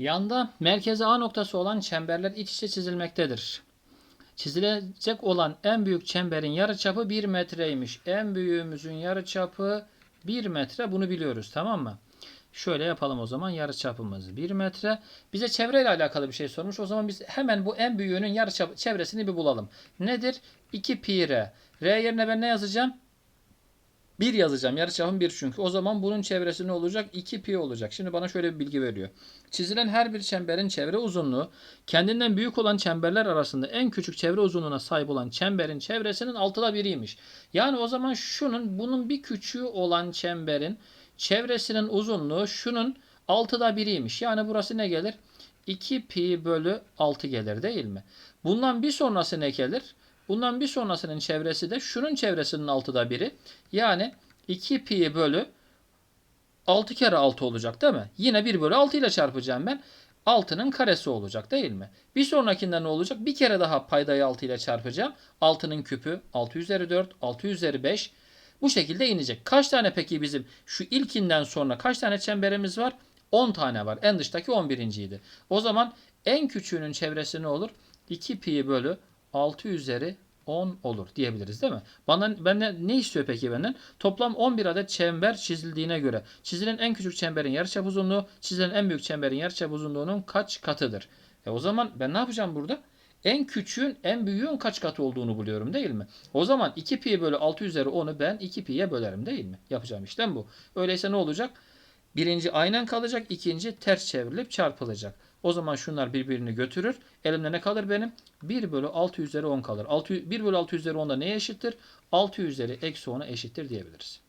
Yanda merkeze A noktası olan çemberler iç içe çizilmektedir. Çizilecek olan en büyük çemberin yarıçapı 1 metreymiş. En büyüğümüzün yarıçapı 1 metre. Bunu biliyoruz tamam mı? Şöyle yapalım o zaman yarıçapımız 1 metre. Bize çevreyle alakalı bir şey sormuş. O zaman biz hemen bu en büyüğünün yarıçapı çevresini bir bulalım. Nedir? 2 pi r. R yerine ben ne yazacağım? 1 yazacağım. Yarıçapım 1 çünkü. O zaman bunun çevresi ne olacak? 2 pi olacak. Şimdi bana şöyle bir bilgi veriyor. Çizilen her bir çemberin çevre uzunluğu kendinden büyük olan çemberler arasında en küçük çevre uzunluğuna sahip olan çemberin çevresinin altıda biriymiş. Yani o zaman şunun bunun bir küçüğü olan çemberin çevresinin uzunluğu şunun altıda biriymiş. Yani burası ne gelir? 2 pi bölü 6 gelir değil mi? Bundan bir sonrası ne gelir? Bundan bir sonrasının çevresi de şunun çevresinin altıda biri. Yani 2 pi bölü 6 kere 6 olacak değil mi? Yine 1 bölü 6 ile çarpacağım ben. 6'nın karesi olacak değil mi? Bir sonrakinde ne olacak? Bir kere daha paydayı 6 ile çarpacağım. 6'nın küpü 6 üzeri 4, 6 üzeri 5. Bu şekilde inecek. Kaç tane peki bizim şu ilkinden sonra kaç tane çemberimiz var? 10 tane var. En dıştaki 11. idi. O zaman en küçüğünün çevresi ne olur? 2 pi bölü 6 üzeri 10 olur diyebiliriz değil mi? Bana benden ne istiyor peki benden? Toplam 11 adet çember çizildiğine göre çizilen en küçük çemberin yarıçap uzunluğu çizilen en büyük çemberin yarıçap uzunluğunun kaç katıdır? E o zaman ben ne yapacağım burada? En küçüğün en büyüğün kaç katı olduğunu buluyorum değil mi? O zaman 2 pi bölü 6 üzeri 10'u ben 2 pi'ye bölerim değil mi? Yapacağım işlem bu. Öyleyse ne olacak? Birinci aynen kalacak, ikinci ters çevrilip çarpılacak. O zaman şunlar birbirini götürür. Elimde ne kalır benim? 1 bölü 6 üzeri 10 kalır. 6, 1 bölü 6 üzeri 10 da neye eşittir? 6 üzeri eksi 10'a eşittir diyebiliriz.